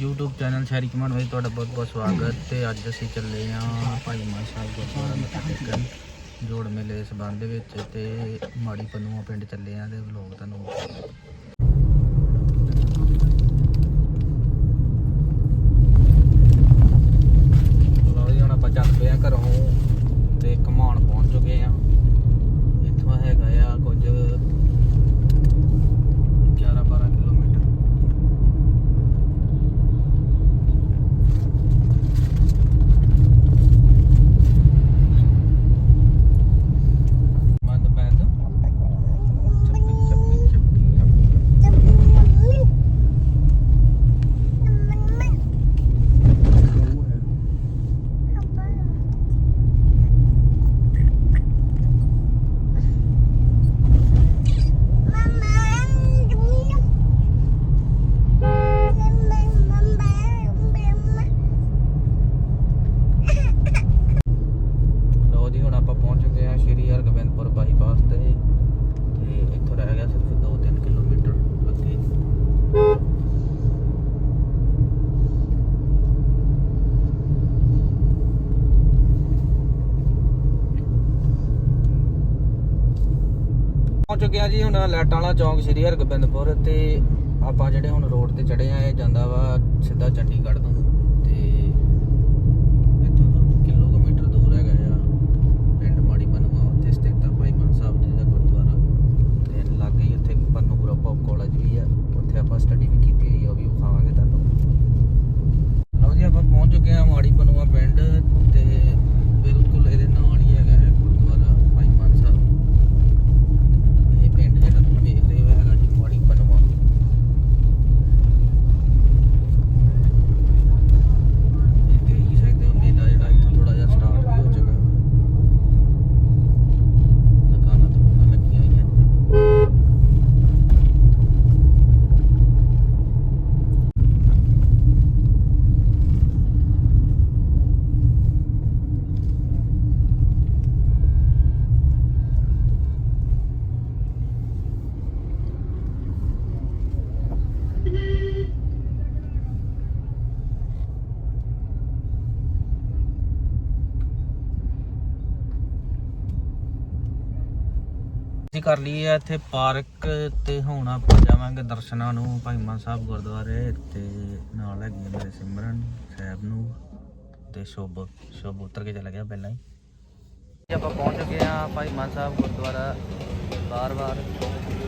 YouTube channel ਸ਼ਹਿਰੀ ਕਮਾਨ ਵਿੱਚ ਤੁਹਾਡਾ ਬਹੁਤ ਬਹੁਤ ਸਵਾਗਤ ਤੇ ਅੱਜ ਅਸੀਂ ਚੱਲੇ ਆਂ ਭਾਈ ਮਾਨ ਸਾਹਿਬ ਗੁਰਦੁਆਰਾ ਮੱਥਾ ਟੇਕਣ। ਜੋੜ ਮੇਲੇ ਦੇ ਸੰਬੰਧ ਵਿੱਚ ਤੇ ਮਾੜੀ ਪੰਨੂਆ ਪਿੰਡ ਚੱਲੇ ਆਂ ਤੇ ਵਲੋਗ ਤੁਹਾਨੂੰ ਲਓ ਜੀ ਹੁਣ ਆਪਾਂ ਚੱਲ ਪਏ ਆਂ ਘਰੋਂ ਤੇ ਕਮਾਨ ਪਹੁੰਚ ਚੁੱਕੇ ਆਂ ਇੱਥੋਂ ਹੈਗਾ ਆ ਕੁਝ 11 12 ਕਿਲੋਮੀਟਰ ਬੰਦ ਪੈ ਦੋ ਚੱਪੀ ਚੱਪੀ ਚੱਪੀ ਲਓ ਜੀ ਹੁਣ ਆਪਾਂ ਪਹੁੰਚ ਚੁੱਕੇ ਹਾਂ ਸ਼੍ਰੀ ਹਰਗੋਬਿੰਦਪੁਰ ਬਾਈਪਾਸ ਤੇ ਤੇ ਇੱਥੋਂ ਰਹਿ ਗਿਆ ਸਿਰਫ 2-3 ਕਿਲੋਮੀਟਰ ਅੱਗੇ ਚੁੱਕਿਆ ਜੀ ਹੁਣ ਲੈਟ ਵਾਲਾ ਚੌਂਕ ਸ਼੍ਰੀ ਹਰਗੋਬਿੰਦਪੁਰ ਤੇ ਆਪਾਂ ਜਿਹੜੇ ਹੁਣ ਰੋਡ ਤੇ ਚੜੇ ਆ, ਇਹ ਜਾਂਦਾ ਵਾ ਸਿੱਧਾ ਚੰਡੀਗੜ੍ਹ ਤੋਂ। ਤੇ ਇੱਥੋਂ ਤੋਂ ਕਿਲੋਮੀਟਰ ਦੂਰ ਹੈਗਾ ਆ, ਪਿੰਡ ਮਾੜੀ ਬਨਵਾ ਉੱਥੇ ਸਥਿਤ ਆ ਭਾਈ ਮਾਨ ਸਾਹਿਬ ਜੀ ਦਾ ਗੁਰਦੁਆਰਾ। ਤੇ ਲਾਗੇ ਹੀ ਉੱਥੇ ਪੰਨੂ ਗਰੁੱਪ ਆਫ ਕਾਲਜ ਵੀ ਆ, ਉੱਥੇ ਆਪਾਂ ਸਟੱਡੀ ਵੀ ਕੀਤੀ ਹੋਈ ਆ ਉਹ ਵੀ ਵਿਖਾਵਾਂਗੇ ਤੁਹਾਨੂੰ ਲਓ ਜੀ ਆਪਾਂ ਪਹੁੰਚ ਚੁੱਕੇ ਆ ਮਾੜੀ ਬਨਵਾ ਪਿੰਡ ਤੇ ਬਿਲਕੁਲ ਇਹਦੇ ਨਾਲ ਹੀ ਹੈਗਾ ਹੈ ਗੁਰਦੁਆਰਾ ਭਾਈ ਮਾਨ ਸਾਹਿਬ ਇਹ ਪਿੰਡ ਜਿਹੜਾ ਤੁਸੀਂ ਵੇਖ ਰਹੇ ਹੋ ਹੈਗਾ ਜੀ ਮਾੜੀ ਬਨਵਾ ਇਹ ਦੇਖ ਹੀ ਸਕਦੇ ਹੋ ਮੇਲਾ ਜਿਹੜਾ ਇੱਥੋਂ ਥੋੜਾ ਜਿਹਾ ਸਟਾਰਟ ਵੀ ਹੋ ਚੁੱਕਾ ਹੈ ਦੁਕਾਨਾਂ ਦੁਕਾਨਾਂ ਲੱਗੀਆਂ ਹੋਈਆਂ ਅਸੀਂ ਕਰ ਲਈ ਹੈ ਇੱਥੇ ਪਾਰਕ ਤੇ ਹੁਣ ਆਪਾਂ ਜਾਵਾਂਗੇ ਦਰਸ਼ਨਾਂ ਨੂੰ, ਭਾਈ ਮਾਨ ਸਾਹਿਬ ਗੁਰਦੁਆਰੇ ਤੇ ਨਾਲ ਹੈਗੀ ਹੈ ਮੇਰੇ ਸਿਮਰਨ ਸਾਹਿਬ ਨੂੰ ਤੇ ਸ਼ੁਭ ਸ਼ੁਭ ਉਤਰ ਕੇ ਚਲਾ ਗਿਆ ਪਹਿਲਾਂ ਹੀ। ਆਪਾਂ ਪਹੁੰਚ ਗਏ ਆ ਭਾਈ ਮਾਨ ਸਾਹਿਬ ਗੁਰਦੁਆਰਾ ਬਾਰ-ਬਾਰ,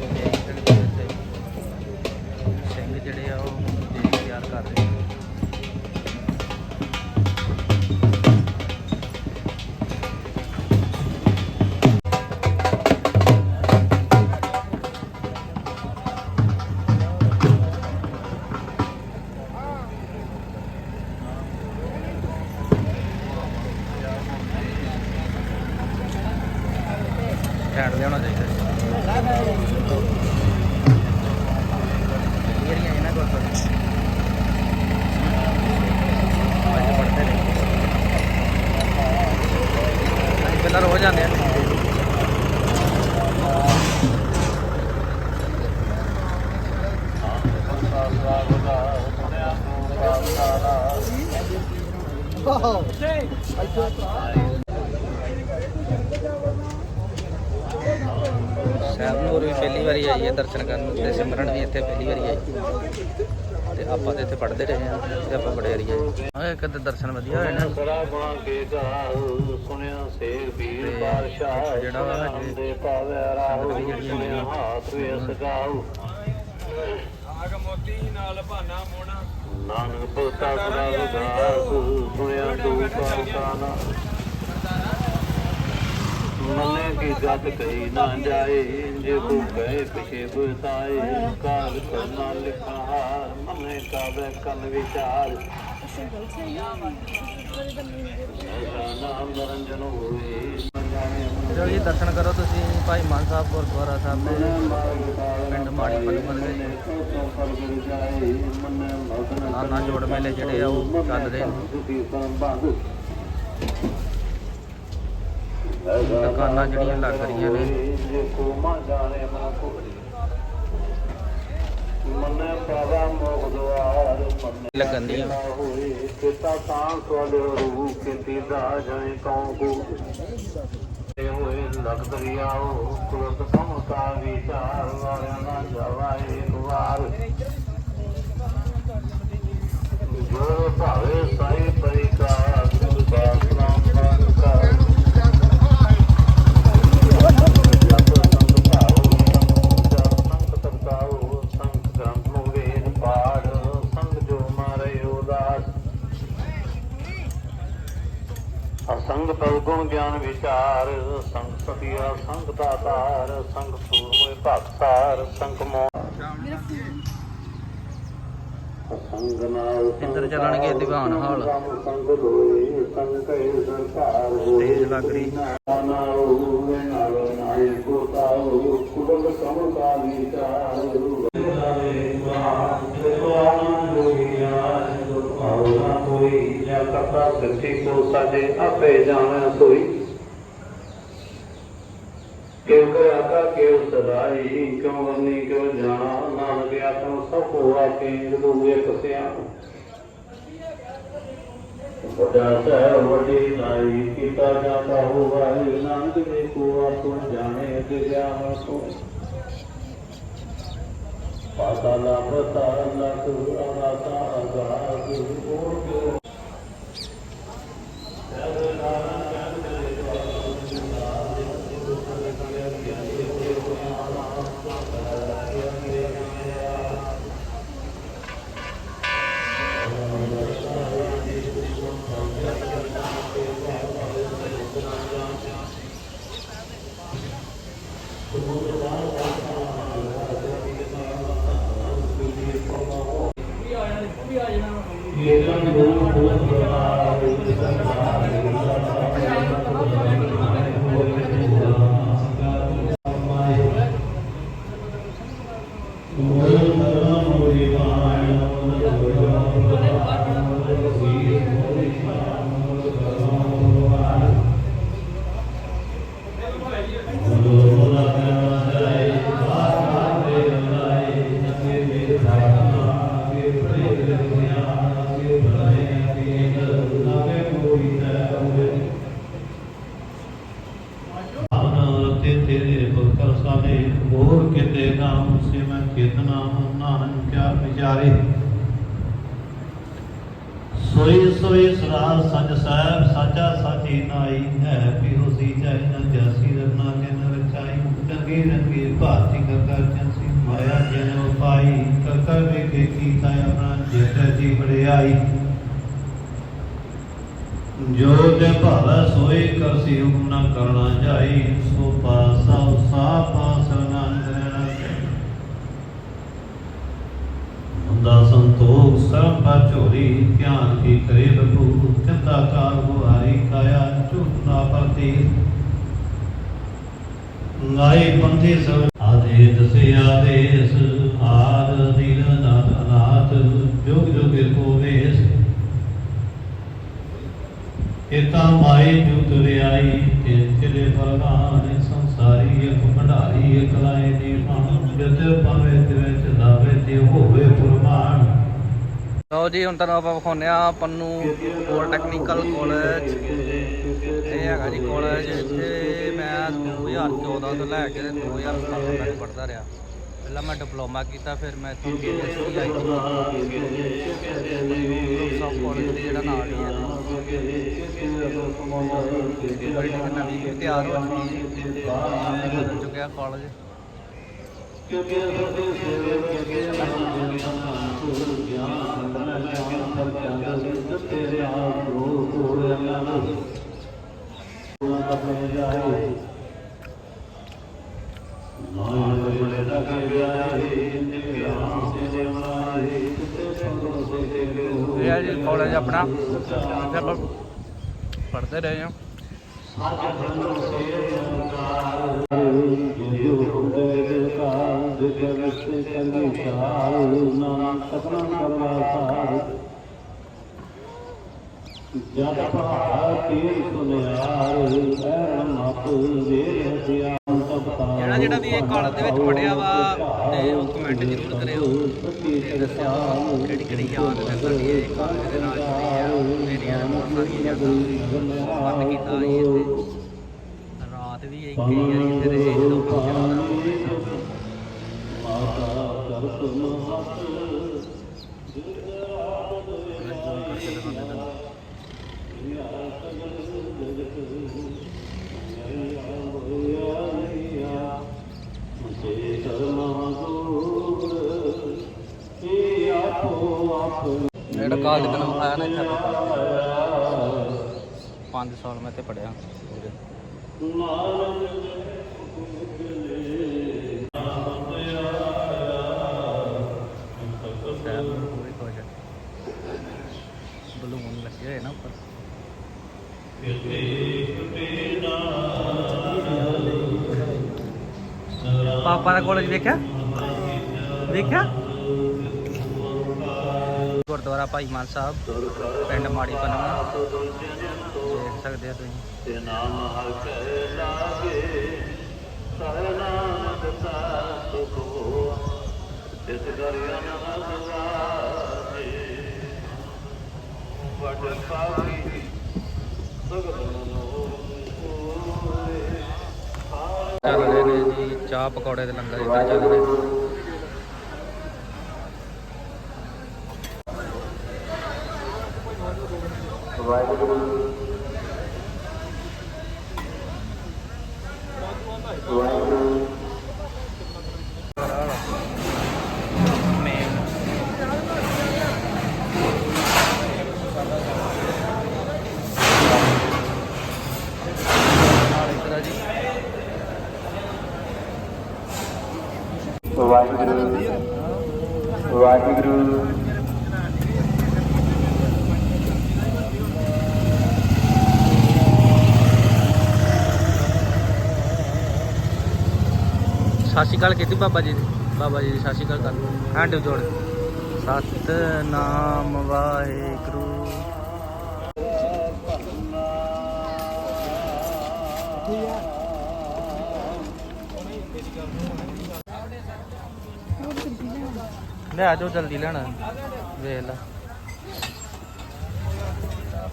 ਤੇ ਸਿੰਘ ਜਿਹੜੇ ਆ ਉਹ ਦੇਰੀ ਤਿਆਰ ਕਰ ਰਹੇ ਨੇ ਘੈਂਟ ਲਿਆਉਣਾ ਚਾਹੀਦਾ ਏਰੀਆ ਪੜਦੇ ਨੇ ਸਾਹਿਬ ਨੂਰ ਵੀ ਪਹਿਲੀ ਵਾਰੀ ਆਈ ਹੈ ਦਰਸ਼ਨ ਕਰਨ ਤੇ ਸਿਮਰਨ ਵੀ ਇੱਥੇ ਪਹਿਲੀ ਵਾਰੀ ਆਈ। ਤੇ ਆਪਾਂ ਤੇ ਇੱਥੇ ਪੜ੍ਹਦੇ ਰਹੇ ਹਾਂ ਤੇ ਆਪਾਂ ਬੜੇ ਵਾਰੀ ਆਏ। ਹਾਂ ਇੱਕ ਤੇ ਦਰਸ਼ਨ ਵਧੀਆ ਹੋਏ ਨੇ। ਸਰਾ ਬਣਾ ਕੇ ਗਾਉ ਸੁਣਿਆ ਸੇਰ ਤੇ ਬਾਦਸ਼ਾਹ ਜਿਹੜਾ ਵਾ ਦੇ ਪਾਵੇ ਰਾਹੂ ਵੀ ਸੁਣਿਆ। ਹਾਥ ਵੇਸ ਗਾਉ ਆਗ ਮੋਤੀ ਨਾਲ ਭਾਨਾ ਮੋਣਾ। ਨਾਨਕ ਪੋਤਾ ਸਦਾ ਸੁਦਾਸ ਸੁਣਿਆ ਤੂੰ ਪਰਤਾਨਾ ਮਨੇ ਕੀ ਜਤ ਕਹੀ ਨਾ ਜਾਏ, ਜੇ ਕੋ ਕਹੇ ਪਿਛੇ ਬਤਾਏ ਕਾਲ ਕਰਨਾ ਲਿਖਾ ਮਨੇ ਕਾਵੇ ਕਲ ਵਿਚਾਰ। ਚਲੋ ਜੀ, ਦਰਸ਼ਨ ਕਰੋ ਤੁਸੀਂ, ਭਾਈ ਮਾਨ ਸਾਹਿਬ, ਗੁਰਦੁਆਰਾ ਸਾਹਿਬ ਦੇ ਪਿੰਡ ਮਾੜੀ ਪਨਮਨ ਦੇ। ਨਾਨਾ ਜੋੜ ਮੇਲੇ ਜਿਹੜੇ ਆ, ਉਹ ਚੱਲ ਰਹੇ ਨੇ। ਦੁਕਾਨਾਂ ਜਿਹੜੀਆਂ ਲੱਗ ਰਹੀਆਂ ਨੇ। ਜੇ ਕੋ ਮਾ ਜਾਣੇ ਮਨ ਕੋ ਮਨ ਪਾਵਾ ਮੋਹ ਦੁਆਰ ਮੰਨੇ ਲੱਗਣ ਨਾ ਹੋਏ ਕਿਤਾ ਤਾਂ ਸਵਾਲੇ ਰੂ ਕੀਤੀ ਦਾ ਜਾਏ ਕਉ ਕੋ ਤੇ ਹੋਏ ਲਗ ਦਰਿਆਓ ਕੁਲਤ ਸਮ ਕਾ ਵਿਚਾਰ ਵਾਰਿਆ ਨਾ ਜਾਵਾਏ ਵਾਰ ਜੋ ਭਾਵੇ ਸਾਈ ਪਰਿਕਾਰ ਗੁਰੂ ਦਾਸ ਨਾਮ ਮਨ ਕਰ ਜਪ ਸੰਗ ਭਾਉ ਜਪ ਸੰਗ ਤਪਤਾਉ ਸੰਗ ਗ੍ਰੰਥ ਨੂੰ ਵੇਦ ਪਾੜ ਸੰਗ ਜੋ ਮਾਰੇ ਉਦਾਸ ਅਸੰਗ ਪਉ ਗਿਆਨ ਵਿਚਾਰ ਸੰਗ ਸਤਿਆ ਸੰਗ ਦਾਤਾਰ ਸੰਗ ਸੂਰਮੇ ਭਗਸਾਰ ਸੰਗ ਮੋ ਸੰਗ ਨਾਲ ਇੱਧਰ ਚੱਲਣਗੇ ਦੀਵਾਨ ਹਾਲ। ਸੰਗ ਲੋਏ ਸੰਗ ਕੈ ਸਰਕਾਰ ਹੋਏ। ਤੇਜ਼ ਲੱਗ ਰਹੀ। ਨਾਉ ਨਾਉ ਨਾਇ ਕੋ ਤਾਉ ਕੁਬਲ ਸਮ ਕਾ ਵਿਚਾਰ ਨਾਲੇ ਮਾ ਤੇ ਆਨੰਦ ਹੋਈਆ ਆਉਣਾ ਕੋਈ ਜਾਂ ਕਥਾ ਸੱਚੀ ਕੋ ਸਾਡੇ ਆਪੇ ਜਾਣੈ ਸੋਈ ਕਿਉ ਕਰ ਆਕਾ ਕਿਉ ਸਦਾਈ ਕਿਉ ਵਰਨੀ ਕਿਉ ਜਾਣਾ? ਨਾਨਕ ਆਤਮ ਸਭ ਕੋ ਆਪੇ ਰੂਪ ਇੱਕ ਸਿਆਣ ਵੱਡਾ ਸਹਿ ਵੱਡੀ ਨਾਈ ਕੀਤਾ ਜਾਂਦਾ ਹੋਵਾਏ ਨਾਨਕ ਦੇ ਕੋ ਆਪੋ ਜਾਣੇ ਅਗੇ ਜਾਣਾ ਸੋ ਪਾਤਾਲਾ ਪਤਾਲਾ ਤੁ ਅਨਾਤਾ ਅਗਾਸ ਓਟ Amen. ਹੋਰ ਕਿਤੇ ਨਾਮ ਸੇ ਮੈਂ ਕਿਤਨਾ ਨਾਨਕ ਕਿਆ ਵਿਚਾਰੇ। ਸੋਈ ਸੋਈ ਸਰਾਰ ਸੱਚ ਸਾਹਿਬ, ਸਾਚਾ ਸਾਚੀ ਨਾਈ ਹੈ ਵੀ ਹੋਸੀ ਜਾਇ ਨ ਜਾਸੀ ਰਤਨਾ ਜਨ ਰਚਾਈ। ਚੰਗੇ ਰੰਗੇ ਭਾਤੀ ਕਰ ਚੰਸੀ ਮਾਇਆ ਜਨ ਉਪਾਈ। ਕਰ ਕਰ ਵੇਖੇ ਕੀਤਾ ਆਪਣਾ ਜਿਤ ਜੀ ਬੜਾਈ ਜੋ ਤੇ ਭਾਵੈ ਸੋਈ ਕਰਸੀ ਹੁਕਮ ਨਾ ਕਰਨਾ ਜਾਈ, ਸੋ ਪਾਸਾ ਸਾ ਪਾਸ ਨਾਨਕ ਰਹਿਣਾ ਮੁੰਦਾ ਸੰਤੋਖ ਸਰਬ ਪਾ ਧਿਆਨ ਕੀ ਕਰੇ ਬਖੂ ਚੰਦਾ ਕਾਰ ਗੁਹਾਰੀ ਕਾਇਆ, ਝੂਠ ਪਰਤੀ ਨਾਈ ਪੰਥੀ ਸਭ ਆਦੇ ਦਸੇ ਆਦੇਸ, ਆਦ ਦਿਨ ਇਤਾ ਮਾਈ ਜੁਤ ਰਿਆਈ ਤੇ ਚਲੇ ਫਰਮਾਨ ਸੰਸਾਰੀ ਇੱਕ ਭੰਡਾਰੀ, ਇੱਕ ਲਾਏ ਦੀ ਮਾਨ ਜਤ ਪਾਵੇ ਤੇ ਵਿੱਚ ਤੇ ਹੋਵੇ ਫਰਮਾਨ ਲਓ ਜੀ, ਹੁਣ ਤੁਹਾਨੂੰ ਆਪਾਂ ਵਿਖਾਉਂਦੇ ਆ ਪੰਨੂ ਪੋਲੀਟੈਕਨੀਕਲ ਕਾਲਜ ਇਹ ਹੈਗਾ ਜੀ ਕਾਲਜ ਇੱਥੇ ਮੈਂ 2014 ਤੋਂ ਲੈ ਕੇ ਤੇ 2017 ਤੱਕ ਪੜ੍ਹਦਾ ਰਿਹਾ। ਪਹਿਲਾਂ ਮੈਂ ਡਿਪਲੋਮਾ ਕੀਤਾ, ਫਿਰ ਮੈਂ ਇੱਥੋਂ ਬੀਐਸਸੀ ਆਈ ਸਭ ਕਾਲਜ ਦੇ ਜਿਹੜਾ ਨਾਲ ਹੀ ਹੈ। ਬਿਲਡਿੰਗ ਨਵੀਂ ਤਿਆਰ ਹੋ ਚੁੱਕੀ ਹੈ। ਬਦਲ ਚੁੱਕਿਆ ਕਾਲਜ ਕਿਉਂਕਿ ਅਸਤੇ ਸੇਵੇ ਕਿਉਂਕਿ ਨਾਮ ਗਿਆਨ ਬਨ ਗਿਆਨ ਸਭ ਚੰਦ ਤੇਰੇ ਆਪ ਰੋ ਕੋੜ ਅੱਲਾ ਆਪਣੇ ਜਾਏ ਕਾਲਜ ਆਪਣਾ। ਇੱਥੇ ਆਪਾਂ ਪੜ੍ਹਦੇ ਰਹੇ ਹਾਂ। ਜਦ ਪਹਾੜ ਤੀਰ ਸੁਨਿਆਰ ਐ ਮਤ ਵੇਰ ਹਥਿਆਰ ਤਬ ਜਿਹੜਾ ਵੀ ਇਹ ਕਾਲਜ ਦੇ ਵਿੱਚ ਪੜਿਆ ਵਾ, ਤੇ ਉਹ ਕਮੈਂਟ ਜ਼ਰੂਰ ਕਰਿਓ। ਤੇ ਦੱਸਿਓ ਕਿਹੜੀ ਕਿਹੜੀ ਯਾਦ ਹੈ ਤੁਹਾਡੀ ਇਹ ਕਾਲਜ ਦੇ ਨਾਲ ਜੁੜੀ ਆ ਮੇਰੀਆਂ ਬਹੁਤ ਸਾਰੀਆਂ ਯਾਦਾਂ ਮਨ ਕੀਤਾ ਸੀ ਇੱਥੇ। ਰਾਤ ਵੀ ਇੱਕ ਹੀ ਵਾਰੀ ਇੱਥੇ ਰਹੇ ਜਦੋਂ ਫੰਕਸ਼ਨ ਹੁੰਦਾ ਜਿਹੜਾ ਕਾਲਜ ਦਾ ਨਾਮ ਆਇਆ ਨਾ ਇੱਥੇ 5 ਸਾਲ ਮੈਂ ਤੇ ਪੜਿਆ ਬਲੂਨ ਲੱਗੇ ਹੋਏ ਨਾ ਉੱਪਰ ਪਾਪਾ ਦਾ ਕਾਲਜ ਵੇਖਿਆ ਵੇਖਿਆ ਗੁਰਦੁਆਰਾ ਭਾਈ ਮਾਨ ਸਾਹਿਬ, ਪਿੰਡ ਮਾੜੀ ਪਨਵਾ। ਦੇਖ ਸਕਦੇ ਹੋ ਤੁਸੀਂ। ਤੇ ਨਾਮ ਹਰ ਲਾਗੇ ਸਹਿ ਦਸਾ ਸੁਖ। ਹੋ ਤਿਸ ਕਰ ਅਨਹਦ ਵਡ ਪਾਵੀ ਸਗਲ ਮਨੋ ਚੱਲ ਰਹੇ ਨੇ ਜੀ ਚਾਹ ਪਕੌੜੇ ਦੇ ਲੰਗਰ ਇੱਧਰ ਚੱਲ ਰਹੇ। ਵਾਹਿਗੁਰੂ ਵਾਹਿਗੁਰੂ। ਵਾਹਿਗੁਰੂ। ਵਾਹਿਗੁਰੂ। ਸਤਿ ਸ਼੍ਰੀ ਅਕਾਲ ਕੀਤੀ ਬਾਬਾ ਜੀ ਦੀ। ਬਾਬਾ ਜੀ ਦੀ ਸਤਿ ਸ਼੍ਰੀ ਅਕਾਲ ਕਰ ਹੈਂਡ ਜੋੜ। ਸਤਨਾਮ ਵਾਹਿਗੁਰੂ। ਲੈ ਆ ਜਾਓ ਜਲਦੀ ਲੈਣਾ। ਵੇਖ ਲੈ।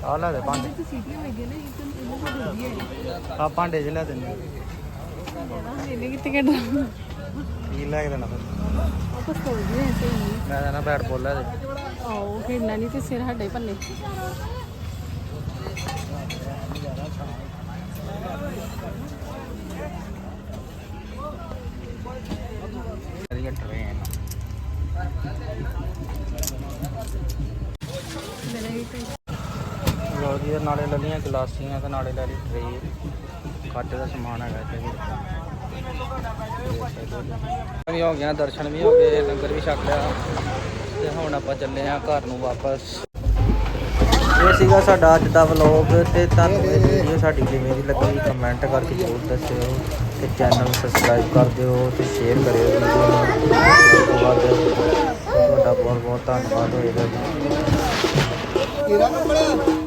ਆ ਲੈ ਦੇ ਭਾਂਡੇ। ਸੀਟੀਆਂ ਲੱਗੀਆਂ ਨੇ ਇੱਕ ਇਹਨਾਂ ਤੋਂ ਦੂਜੀ ਹੈ ਆ ਭਾਂਡੇ ਚ ਲੈ ਦਿੰਦੇ ਇਹਨੇ ਕਿੱਥੇ ਕੱਢਣਾ ਕੀ ਲੈ ਕੇ ਦੇਣਾ ਫਿਰ? ਆਪਾਂ ਸੋਚਦੇ ਹਾਂ ਸਹੀ ਮੈਂ ਤਾਂ ਨਾ ਬੈਟ ਬੋਲ ਲੈ ਦੇ। ਆਓ ਖੇਡਣਾ ਨਹੀਂ ਤੇ ਸਿਰ ਸਾਡੇ ਭੰਨੇ ਟ੍ਰੇਨ ਲੋ ਜੀ, ਇਹ ਨਾਲੇ ਲੈ ਲਈਆਂ ਗਲਾਸੀਆਂ ਤੇ ਨਾਲੇ ਲੈ ਲਈ ਟਰੇ ਕੱਟ ਦਾ ਸਮਾਨ ਹੈਗਾ ਇੱਥੇ ਵੀ। ਵੀ ਹੋ ਗਿਆ, ਦਰਸ਼ਨ ਵੀ ਹੋ ਗਏ, ਲੰਗਰ ਵੀ ਛਕ ਲਿਆ। ਤੇ ਹੁਣ ਆਪਾਂ ਚੱਲੇ ਆ ਘਰ ਨੂੰ ਵਾਪਸ। ਇਹ ਸੀਗਾ ਸਾਡਾ ਅੱਜ ਦਾ ਵਲੌਗ ਤੇ ਤੁਹਾਨੂੰ ਇਹ ਵੀਡੀਓ ਸਾਡੀ ਕਿਵੇਂ ਦੀ ਲੱਗੀ ਕਮੈਂਟ ਕਰਕੇ ਜ਼ਰੂਰ ਦੱਸਿਓ। ਤੇ ਚੈਨਲ ਨੂੰ ਸਬਸਕ੍ਰਾਈਬ ਕਰ ਦਿਓ ਤੇ ਸ਼ੇਅਰ ਕਰਿਓ ਵੀਡੀਓ ਨੂੰ। ਤੁਹਾਡਾ ਬਹੁਤ ਬਹੁਤ ਧੰਨਵਾਦ ਹੋਏਗਾ। ਜੀ